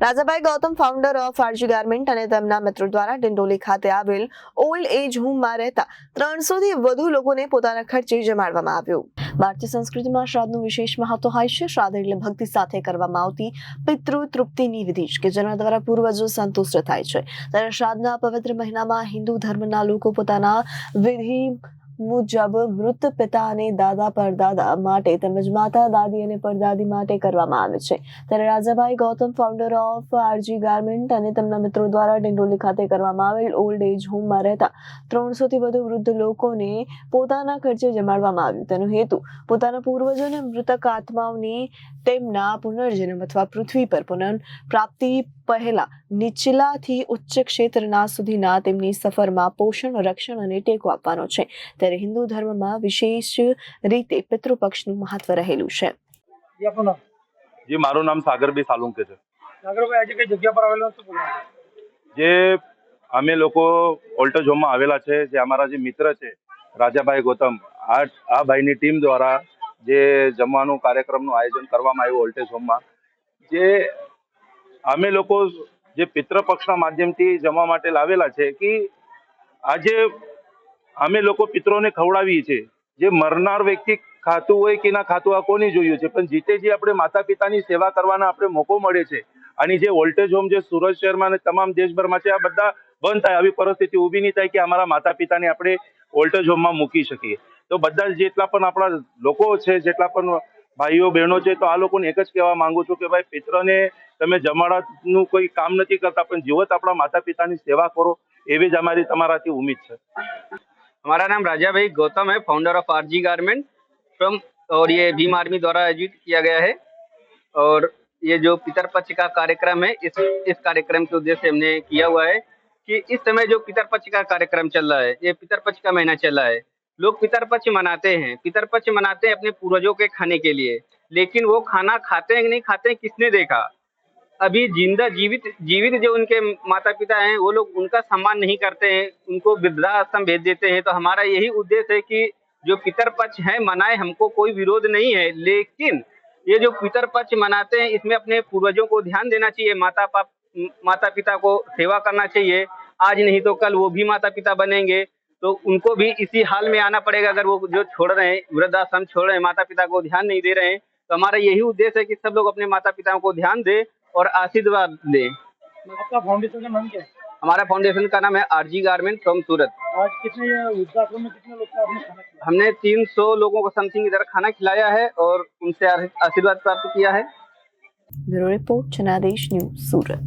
Rajabhai Gautam founder of RG garment અને તેમના મિત્રો દ્વારા ડિંડોલી ખાતે આવેલ ઓલ્ડ એજ હોમમાં રહેતા ત્રણસો થી વધુ લોકોને પોતાના ખર્ચે જમાડવામાં આવ્યું. ભારતીય સંસ્કૃતિમાં શ્રાદ્ધનું વિશેષ મહત્વ હોય છે. શ્રાદ્ધ એટલે ભક્તિ સાથે કરવામાં આવતી પિતૃ તૃપ્તિની વિધિ કે જેના દ્વારા પૂર્વજો સંતુષ્ટ થાય છે. ત્યારે શ્રાદ્ધના પવિત્ર મહિનામાં હિન્દુ ધર્મના લોકો પોતાના વિધિ મુજબ મૃત પિતા અને દાદા પરદાદા માટે તેમજ માતા, દાદી અને પરદાદી માટે કરવામાં આવે છે. ત્યારે Rajabhai Gautam founder of RG garment અને તેમના મિત્રો દ્વારા ડિંડોલી ખાતે કરવામાં આવેલ ઓલ્ડ એજ હોમમાં રહેતા ત્રણસો થી વધુ વૃદ્ધ લોકોને પોતાના ખર્ચે જમાડવામાં આવ્યું. તેનો હેતુ, પોતાના પૂર્વજોને મૃતક આત્માઓની તેમના પુનર્જન્મ અથવા પૃથ્વી પર પુનઃ પ્રાપ્તિ પહેલા નીચલાથી ઉચ્ચ ક્ષેત્રના સુધીના તેમની સફરમાં પોષણ, રક્ષણ અને ટેકો આપવાનો છે. ત્યારે હિન્દુ ધર્મમાં વિશેષ રીતે પિતૃપક્ષનું મહત્વ રહેલું છે. જી મારું નામ સાગરભાઈ સાલુંકે છે. સાગરભાઈ આજે કઈ જગ્યા પર આવેલો જે અમે લોકો હોમમાં આવેલા છે જે અમારા જે મિત્ર છે રાજાભાઈ ગૌતમ આ આ ભાઈની ટીમ દ્વારા જે જમવાનું કાર્યક્રમનું આયોજન કરવામાં આવ્યું ઓલ્ટેજ હોમમાં જે અમે લોકો જે પિતૃપક્ષના માધ્યમથી જમવા માટે લાવેલા છે કે આજે અમે લોકો પિત્રોને ખવડાવીએ છીએ. જે મરનાર વ્યક્તિ ખાતું હોય કે ના ખાતું, આ કોની જોયું છે? પણ જીતે જે આપણે માતા પિતાની સેવા કરવાનો આપણે મોકો મળે છે. અને જે વોલ્ટેજ હોમ જે સુરત શહેરમાં અને તમામ દેશભરમાં છે, આ બધા બંધ થાય. આવી પરિસ્થિતિ ઊભી નહીં થાય કે અમારા માતા પિતાને આપણે વોલ્ટેજ હોમમાં મૂકી શકીએ. તો બધા જેટલા પણ આપણા લોકો છે, જેટલા પણ ભાઈઓ, બહેનો છે, તો આ લોકોને એક જ કહેવા માંગુ છું કે ભાઈ, પિત્રને તમે જમાડાનું કોઈ કામ નથી કરતા, પણ જીવત આપણા માતા પિતાની સેવા કરો. એવી જ અમારી તમારાથી ઉમ્મીદ છે. हमारा नाम राजा भाई गौतम है founder of RG garment from और ये भीम आर्मी द्वारा आयोजित किया गया है। और ये जो पितर पक्ष का कार्यक्रम है, इस इस कार्यक्रम के उद्देश्य हमने किया हुआ है कि इस समय जो पितर पक्ष का कार्यक्रम चल रहा है, ये पितर पक्ष का महीना चल रहा है। लोग पितर पक्ष मनाते हैं, पितर पक्ष मनाते हैं अपने पूर्वजों के खाने के लिए, लेकिन वो खाना खाते हैं कि नहीं खाते हैं, किसने देखा? अभी ज़िंदा जीवित जीवित जो उनके माता पिता हैं, वो लोग उनका सम्मान नहीं करते हैं, उनको वृद्धाश्रम भेज देते हैं। तो हमारा यही उद्देश्य है कि जो पितर पक्ष है, मनाए, हमको कोई विरोध नहीं है। लेकिन ये जो पितर पक्ष मनाते हैं, इसमें अपने पूर्वजों को ध्यान देना चाहिए माता पाप माता पिता को सेवा करना चाहिए। आज नहीं तो कल वो भी माता पिता बनेंगे। तो उनको भी इसी हाल में आना पड़ेगा, अगर वो जो छोड़ रहे हैं, वृद्धाश्रम छोड़ रहे हैं माता पिता को ध्यान नहीं दे रहे हैं। तो हमारा यही उद्देश्य है कि सब लोग अपने माता पिताओं को ध्यान दें और आशीर्वाद दे। मतलब आपका फाउंडेशन का नाम क्या है? हमारा फाउंडेशन का नाम है आरजी गारमेंट फ्रॉम सूरत आज कितने उद्घाटन में कितने लोग आपने खाना हमने 300 लोगों को समथिंग इधर खाना खिलाया है और उनसे आशीर्वाद प्राप्त किया है। Bureau report Janadesh news Surat.